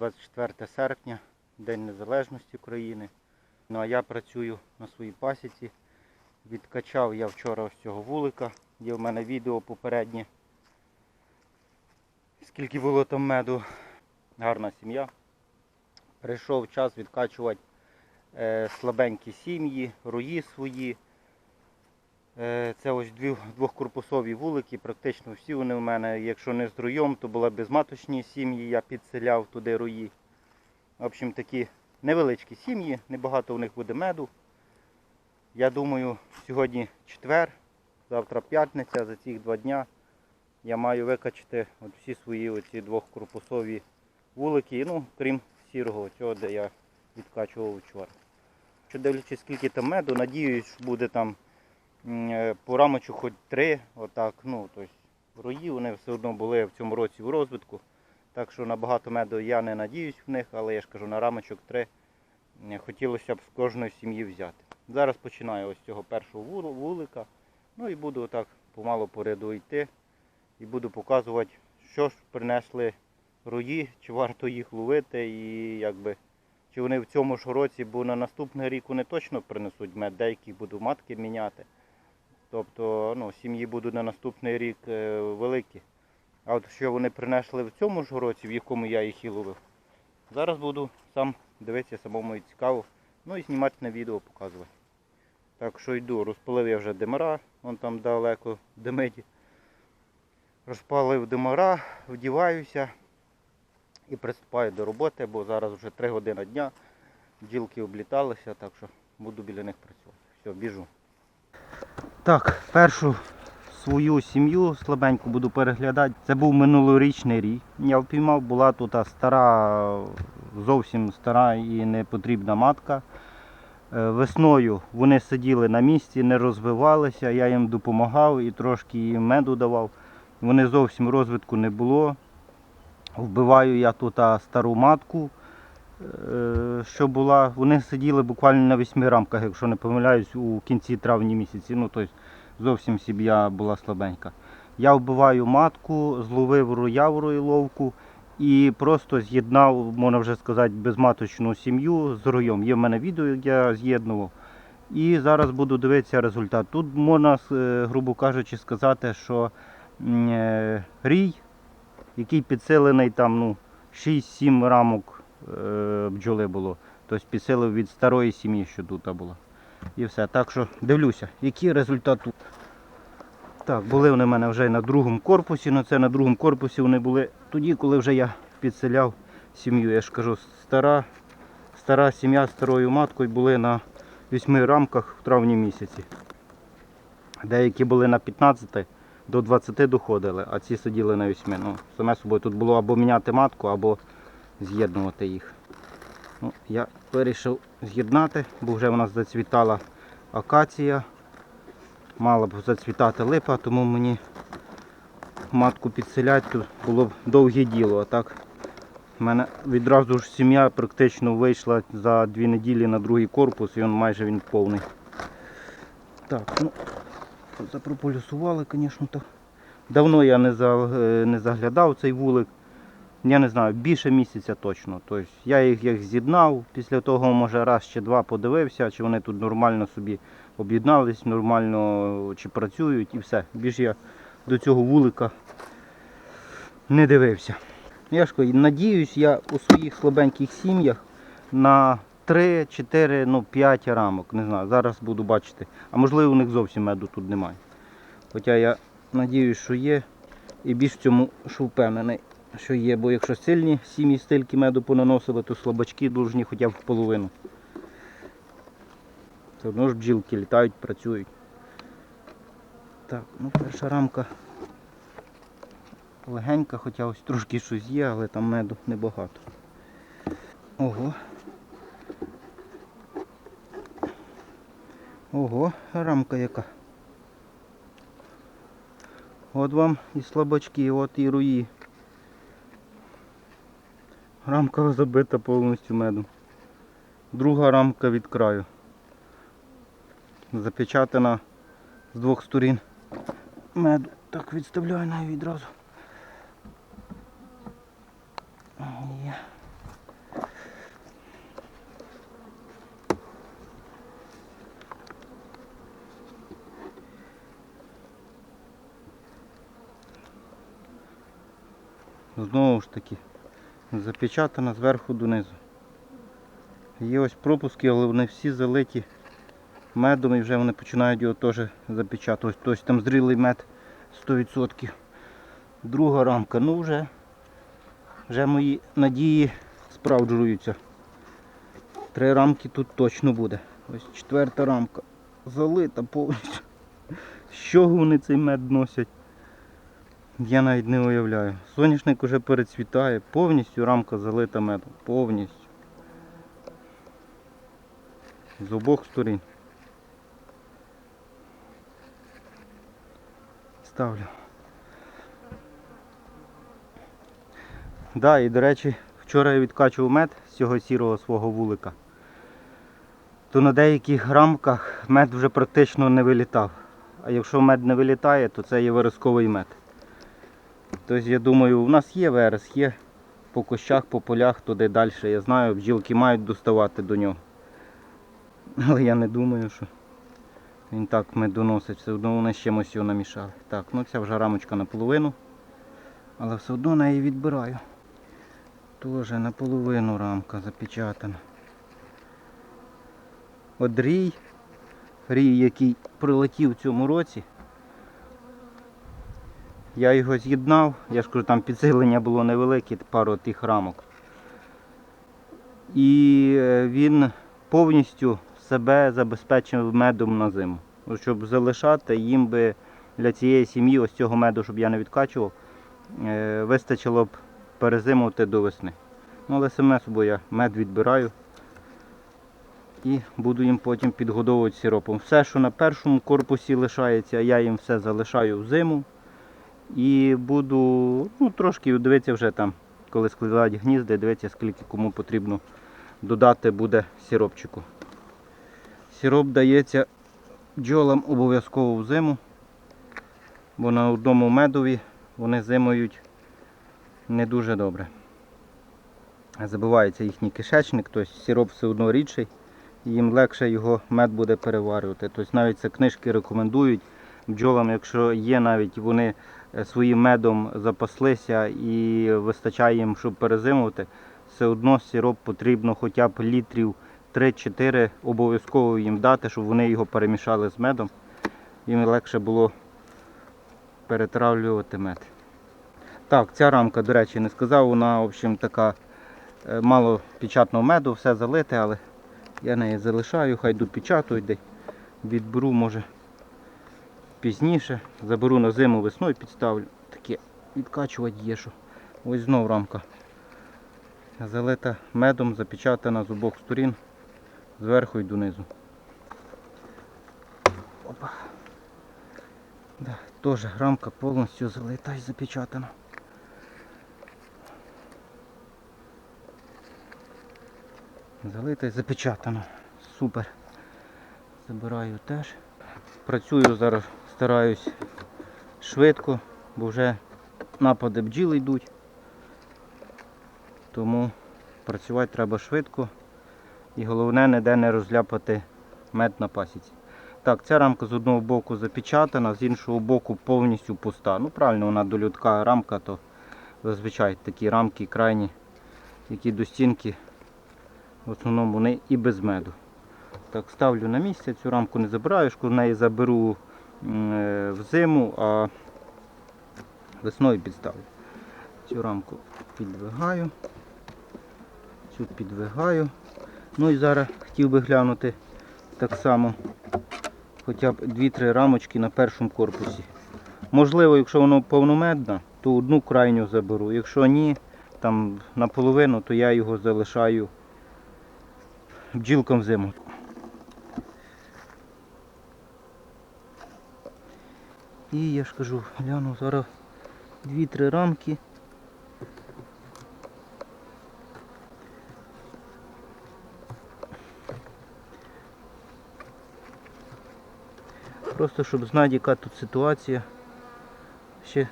Сьогодні 24 серпня, День Незалежності України. Ну а я працюю на своїй пасіці. Відкачав я вчора ось цього вулика. Є в мене відео попереднє. Скільки було там меду. Гарна сім'я. Прийшов час відкачувати е, слабенькі сім'ї, рої свої. Е, Це ось дві, двохкорпусові вулики, практично всі вони в мене, якщо не з руйом, то були безматочні сім'ї, я підселяв туди руї. В общем, такі невеличкі сім'ї, небагато в них буде меду. Я думаю, сьогодні четвер, завтра п'ятниця, за ці два дня я маю викачати от всі свої оці двохкорпусові вулики, ну, крім сірого, цього, де я відкачував вчора. Що дивлячись, скільки там меду, надіюсь, буде там по рамочу хоч три, отак, ну, тобто рої вони все одно були в цьому році в розвитку. Так що на багато меду я не надіюсь в них, але я ж кажу, на рамочок три е, хотілося б з кожної сім'ї взяти. Зараз починаю ось цього першого вулика, ну і буду отак помало по ряду йти і буду показувати, що ж принесли рої, чи варто їх ловити і якби. Чи вони в цьому ж році, бо на наступний рік вони точно принесуть мед, деякі буду матки міняти. Тобто ну, сім'ї будуть на наступний рік е, великі. А от що вони принесли в цьому ж році, в якому я їх і ловив, зараз буду сам дивитися, самому і цікаво. Ну і знімати на відео показувати. Так що йду, розпалив я вже димара, вон там далеко димить. Розпалив димара, вдіваюся і приступаю до роботи, бо зараз вже 3 години дня. Бджілки обліталися, так що буду біля них працювати. Все, біжу. Так, першу свою сім'ю слабеньку буду переглядати. Це був минулорічний рік. Я впіймав, була тут стара, зовсім стара і непотрібна матка. Е, Весною вони сиділи на місці, не розвивалися, я їм допомагав і трошки їм меду давав. Вони зовсім розвитку не було. Вбиваю я тут стару матку, що була. Вони сиділи буквально на восьми рамках, якщо не помиляюсь, у кінці травня місяці. Ну, тобто зовсім сім'я була слабенька. Я вбиваю матку, зловив роявру ловку і просто з'єднав, можна вже сказати, безматочну сім'ю з роєм. Є в мене відео, як я з'єднував. І зараз буду дивитися результат. Тут можна, е, грубо кажучи, сказати, що е, рій який підсилений там ну, 6-7 рамок е, бджоли було. Тобто підсилив від старої сім'ї, що тут була. І все. Так що дивлюся, який результат тут. Так, були вони в мене вже на другому корпусі, але це на другому корпусі вони були тоді, коли вже я підселяв сім'ю. Я ж кажу, стара, стара сім'я з старою маткою були на 8 рамках в травні місяці. Деякі були на 15 до 20 доходили, а ці сиділи на 8. Ну, саме собою тут було або міняти матку, або з'єднувати їх. Ну, я вирішив з'єднати, бо вже в нас зацвітала акація. Мала б зацвітати липа, тому мені матку підселяти було б довге діло. А так в мене відразу ж сім'я практично вийшла за дві неділі на другий корпус і він майже він повний. Так, ну Запрополюсували, звісно, то. Давно я не, е, не заглядав цей вулик. Я не знаю, більше місяця точно. Тобто я їх як з'єднав, після того, може, раз чи два подивився, чи вони тут нормально собі об'єднались, нормально чи працюють і все. Більше я до цього вулика не дивився. Я ж надіюсь, я у своїх слабеньких сім'ях на 3, 4, ну 5 рамок. Не знаю, зараз буду бачити. А можливо у них зовсім меду тут немає. Хоча я надіюсь, що є. І більш в цьому що впевнений, що є. Бо якщо сильні сім'ї стільки меду понаносили, то слабачки должні хоча б в половину. Все одно ж бджілки літають, працюють. Так, ну перша рамка легенька, хоча ось трошки щось є, але там меду небагато. Ого. Ого, рамка яка. От вам і слабачки, от і руї. Рамка забита повністю медом. Друга рамка від краю. Запечатана з двох сторін. Мед так відставляю на відразу. Знову ж таки запечатана зверху донизу. Є ось пропуски, але вони всі залиті медом і вже вони починають його теж запечатувати. Тобто там зрілий мед 100%. Друга рамка, ну вже, вже мої надії справджуються. Три рамки тут точно буде. Ось четверта рамка залита повністю. З чого вони цей мед носять? Я навіть не уявляю. Соняшник уже перецвітає, повністю рамка залита медом. Повністю. З обох сторін. Ставлю. Да, і до речі, вчора я відкачував мед з цього сірого свого вулика. То на деяких рамках мед вже практично не вилітав. А якщо мед не вилітає, то це є виразковий мед. Тобто я думаю, у нас є верес, є по кущах, по полях, туди далі. Я знаю, бджілки мають доставати до нього. Але я не думаю, що він так медоносить. Все одно вони з чимось його намішали. Так, ну ця вже рамочка наполовину. Але все одно на її відбираю. Тоже наполовину рамка запечатана. От рій, рій, який прилетів в цьому році. Я його з'єднав, я ж кажу, там підсилення було невелике, пару тих рамок. І е, він повністю себе забезпечив медом на зиму. Ну, Щоб залишати їм би для цієї сім'ї, ось цього меду, щоб я не відкачував, е, вистачило б перезимувати до весни. Ну, але саме собою я мед відбираю і буду їм потім підгодовувати сиропом. Все, що на першому корпусі лишається, я їм все залишаю в зиму. І буду ну, трошки дивитися вже там, коли складають гнізди, дивитися, скільки кому потрібно додати буде сиропчику. Сироп дається бджолам обов'язково в зиму, бо на одному медові вони зимують не дуже добре. Забивається їхній кишечник, тобто сироп все одно рідший, і їм легше його мед буде переварювати. Тобто навіть це книжки рекомендують бджолам, якщо є навіть вони своїм медом запаслися і вистачає їм, щоб перезимувати, все одно сироп потрібно хоча б літрів 3-4 обов'язково їм дати, щоб вони його перемішали з медом. Їм легше було перетравлювати мед. Так, ця рамка, до речі, не сказав, вона в общем, така е, мало печатного меду, все залите, але я неї залишаю, хай допечатують, де відберу, може пізніше. Заберу на зиму весною підставлю. Таке відкачувати є що. Ось знов рамка. Залита медом, запечатана з обох сторін, зверху і донизу. Опа. Да, теж рамка повністю залита і запечатана. Залита і запечатана. Супер. Забираю теж. Працюю зараз, стараюсь швидко, бо вже напади бджіл йдуть. Тому працювати треба швидко. І головне ніде не розляпати мед на пасіці. Так, ця рамка з одного боку запечатана, з іншого боку повністю пуста. Ну правильно, вона долютка рамка, то зазвичай такі рамки крайні, які до стінки, в основному вони і без меду. Так, ставлю на місце, цю рамку не забираю, шкуру неї заберу в зиму, а весною підставлю. Цю рамку підвигаю, цю підвигаю. Ну і зараз хотів би глянути так само хоча б 2-3 рамочки на першому корпусі. Можливо, якщо воно повномедне, то одну крайню заберу. Якщо ні, там наполовину, то я його залишаю бджілкам в зиму. І я ж кажу, гляну зараз 2-3 рамки. Просто щоб знати, яка тут ситуація. Ще,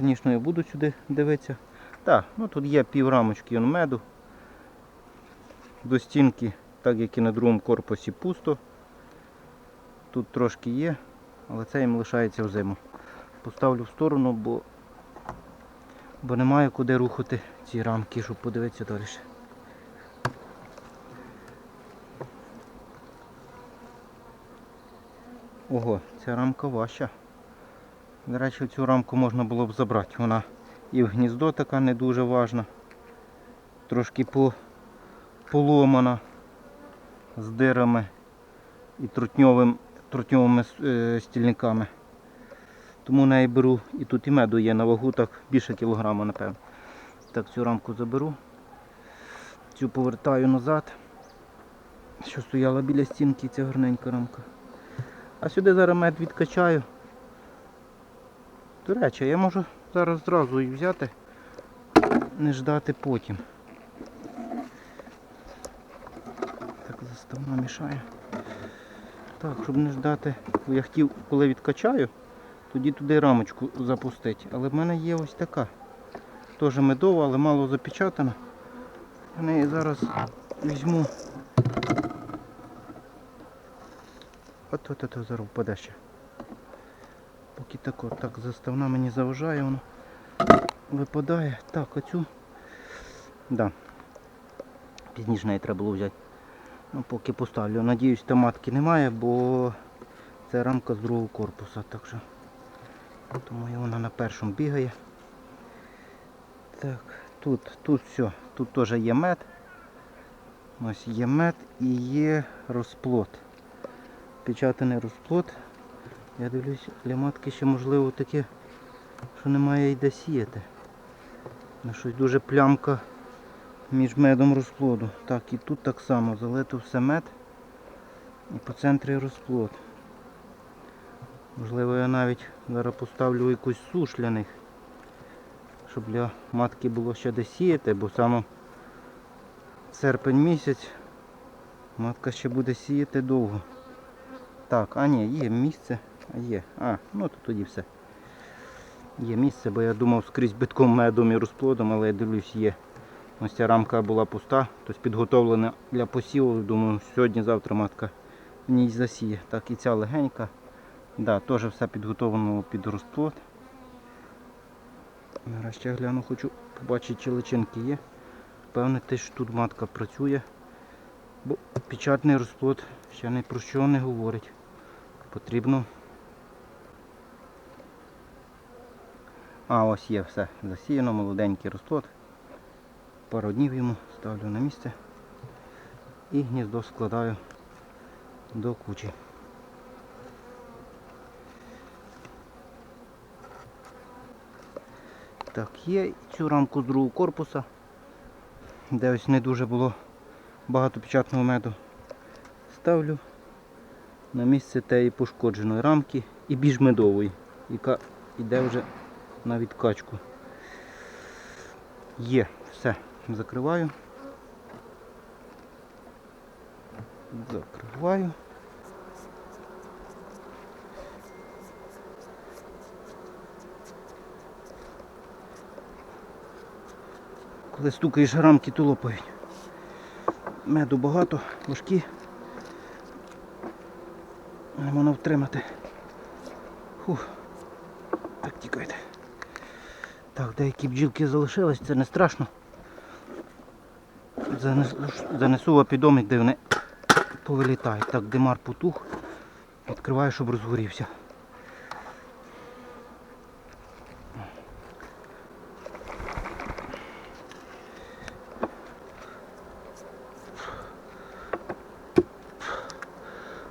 звісно, я буду сюди дивитися. Так, ну тут є пів рамочки меду. До стінки, так як і на другому корпусі, пусто. Тут трошки є, але це їм лишається в зиму. Поставлю в сторону, бо бо немає куди рухати ці рамки, щоб подивитися далі. Ого, ця рамка важча. До речі, цю рамку можна було б забрати. Вона і в гніздо така не дуже важна. Трошки по, поломана з дирами і трутньовим, трутньовими е, стільниками. Тому неї беру і тут і меду є на вагу, так більше кілограма, напевно. Так, цю рамку заберу. Цю повертаю назад. Що стояла біля стінки, ця гарненька рамка. А сюди зараз мед відкачаю. До речі, я можу зараз зразу і взяти, не ждати потім. Так, заставна мішає. Так, щоб не ждати, я хотів, коли відкачаю, тоді туди рамочку запустити. Але в мене є ось така. Теж медова, але мало запечатана. Я неї зараз візьму. От от от зараз впаде ще. Поки так от, так заставна мені заважає, воно випадає. Так, оцю. Да. Пізніше неї треба було взяти. Ну, поки поставлю. Надіюсь, там матки немає, бо це рамка з другого корпуса, так що тому і вона на першому бігає. Так, тут, тут все, тут теж є мед. Ось є мед і є розплод. Печатаний розплод. Я дивлюсь, для матки ще можливо таке, що немає і де сіяти. Ну, щось дуже плямка між медом розплоду. Так, і тут так само залито все мед і по центрі розплод. Можливо, я навіть зараз поставлю якусь суш для них, щоб для матки було ще де сіяти, бо саме серпень місяць матка ще буде сіяти довго. Так, а ні, є місце. А є. А, ну то тоді все. Є місце, бо я думав скрізь битком медом і розплодом, але я дивлюсь, є. Ось ця рамка була пуста, тобто підготовлена для посіву. Думаю, сьогодні-завтра матка в ній засіє. Так, і ця легенька. Да, теж все підготовлено під розплод. Зараз ще гляну, хочу побачити, чи личинки є. Певне, те, що тут матка працює. Бо печатний розплод ще ні про що не говорить. Потрібно. А, ось є все. Засіяно, молоденький розплод. Пару днів йому ставлю на місце і гніздо складаю до кучі. Так, є цю рамку з другого корпуса, де ось не дуже було багато печатного меду. Ставлю на місце тієї пошкодженої рамки і більш медової, яка йде вже на відкачку. Є, все, закриваю. Закриваю. Коли стукаєш рамки, то лопають. Меду багато, важкі. Не можна втримати. Фух. Так тікайте. Так, деякі бджілки залишились, це не страшно. Занесу, в опідомник, де вони повилітають. Так, димар потух. Відкриваю, щоб розгорівся.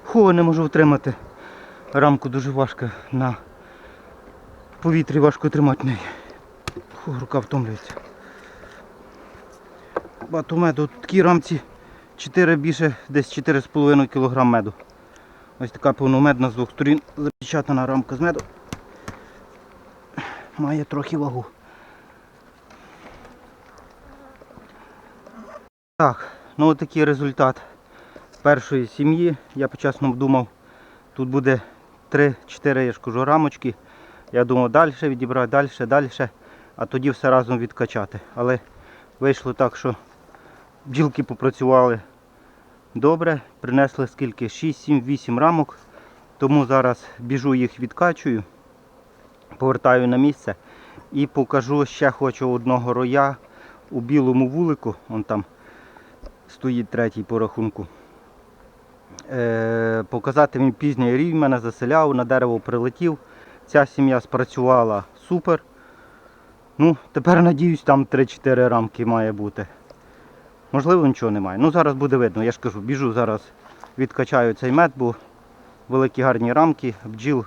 Фу, не можу втримати. Рамку дуже важко на повітрі важко тримати неї. Рука втомлюється. Багато меду. В такій рамці 4 більше, десь 4,5 кг меду. Ось така повномедна з двох сторін запечатана рамка з меду. Має трохи вагу. Так, ну от такий результат першої сім'ї. Я по-чесному думав, тут буде 3-4 я ж кажу, рамочки. Я думав далі відібрати, далі, далі, а тоді все разом відкачати. Але вийшло так, що бджілки попрацювали добре, принесли скільки? 6, 7, 8 рамок. Тому зараз біжу їх відкачую, повертаю на місце І покажу ще хочу одного роя у білому вулику. Он там стоїть третій по рахунку. Е, показати він пізній рій мене заселяв, на дерево прилетів. Ця сім'я спрацювала супер. Ну, тепер надіюсь, там 3-4 рамки має бути. Можливо, нічого немає. Ну, зараз буде видно. Я ж кажу, біжу зараз, відкачаю цей мед, бо великі гарні рамки, бджіл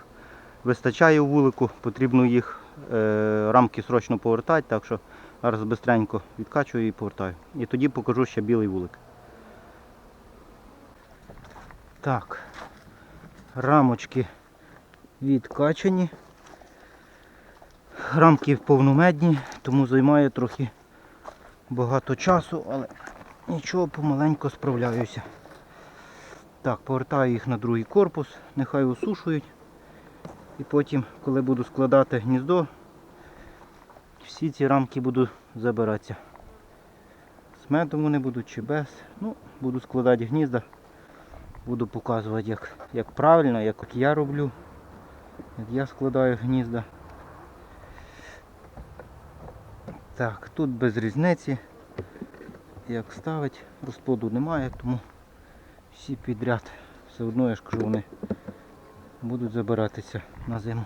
вистачає у вулику, потрібно їх е, рамки срочно повертати, так що зараз швидко відкачую і повертаю. І тоді покажу ще білий вулик. Так, рамочки відкачані. Рамки повномедні, тому займає трохи багато часу, але нічого, помаленько справляюся. Так, повертаю їх на другий корпус, нехай усушують. І потім, коли буду складати гніздо, всі ці рамки буду забиратися. З медом вони будуть чи без. Ну, буду складати гнізда. Буду показувати, як, як правильно, як от я роблю. Як я складаю гнізда. Так, тут без різниці. Як ставить, розплоду немає, тому всі підряд. Все одно я ж кажу, вони будуть забиратися на зиму.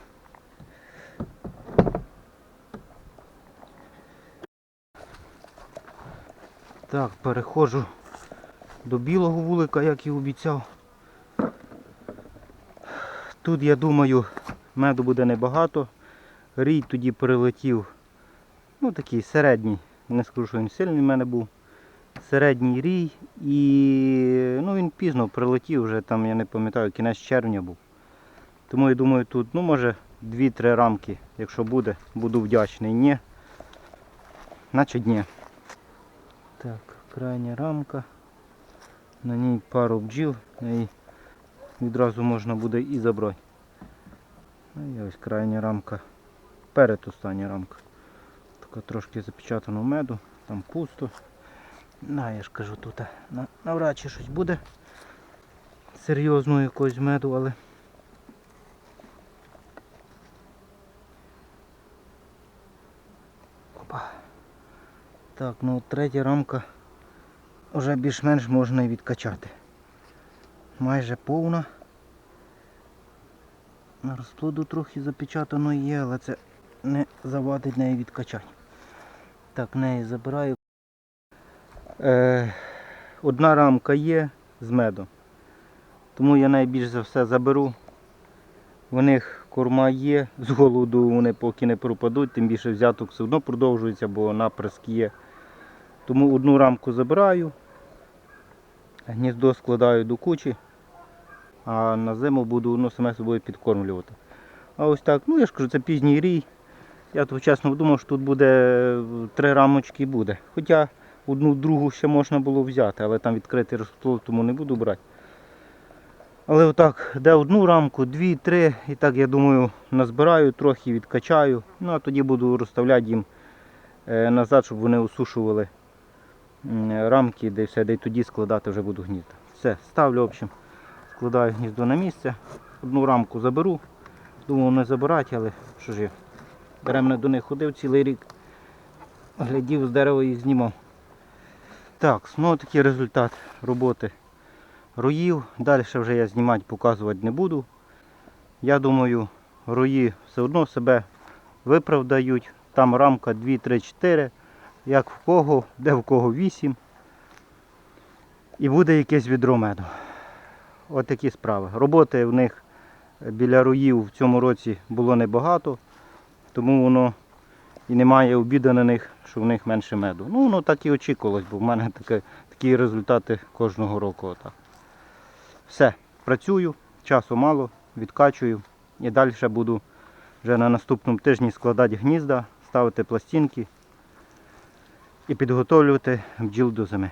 Так, переходжу до білого вулика, як і обіцяв. Тут, я думаю, меду буде небагато. Рій тоді прилетів, ну такий середній, не скажу, що він сильний в мене був. Середній рій і ну, він пізно прилетів, вже там, я не пам'ятаю, кінець червня був. Тому я думаю, тут, ну може, 2-3 рамки, якщо буде, буду вдячний. Ні. Значить ні. Так, крайня рамка. На ній пару бджіл, і відразу можна буде і забрати. Ну і ось крайня рамка. Перед остання рамка. Така трошки запечатано меду, там пусто. На, я ж кажу, тут на, навряд чи щось буде серйозного якогось меду, але Опа. Так, ну третя рамка вже більш-менш можна і відкачати. Майже повна. На розплоду трохи запечатано є, але це не завадить неї відкачати. Так, неї забираю. Е, одна рамка є з медом. Тому я найбільш за все заберу. В них корма є, з голоду вони поки не пропадуть, тим більше взяток все одно продовжується, бо наприск є. Тому одну рамку забираю, гніздо складаю до кучі, а на зиму буду ну, саме собою підкормлювати. А ось так, ну я ж кажу, це пізній рій. Я то чесно думав, що тут буде е, три рамочки буде. Хоча одну другу ще можна було взяти, але там відкритий розплод, тому не буду брати. Але отак, де одну рамку, дві, три, і так я думаю, назбираю, трохи відкачаю. Ну а тоді буду розставляти їм е, назад, щоб вони осушували рамки, де все, де й тоді складати вже буду гнізда. Все, ставлю, в общем, складаю гніздо на місце. Одну рамку заберу. Думав не забирати, але що ж я. Беремно до них ходив цілий рік. Глядів з дерева і знімав. Так, ну такий результат роботи роїв. Далі вже я знімати, показувати не буду. Я думаю, рої все одно себе виправдають. Там рамка 2, 3, 4, як в кого, де в кого 8. І буде якесь відро меду. От такі справи. Роботи в них біля роїв в цьому році було небагато, тому воно і немає обіду на них, що в них менше меду. Ну, воно так і очікувалось, бо в мене таке, такі результати кожного року. Отак. Все, працюю, часу мало, відкачую і далі буду вже на наступному тижні складати гнізда, ставити пластинки і підготовлювати бджіл до зими.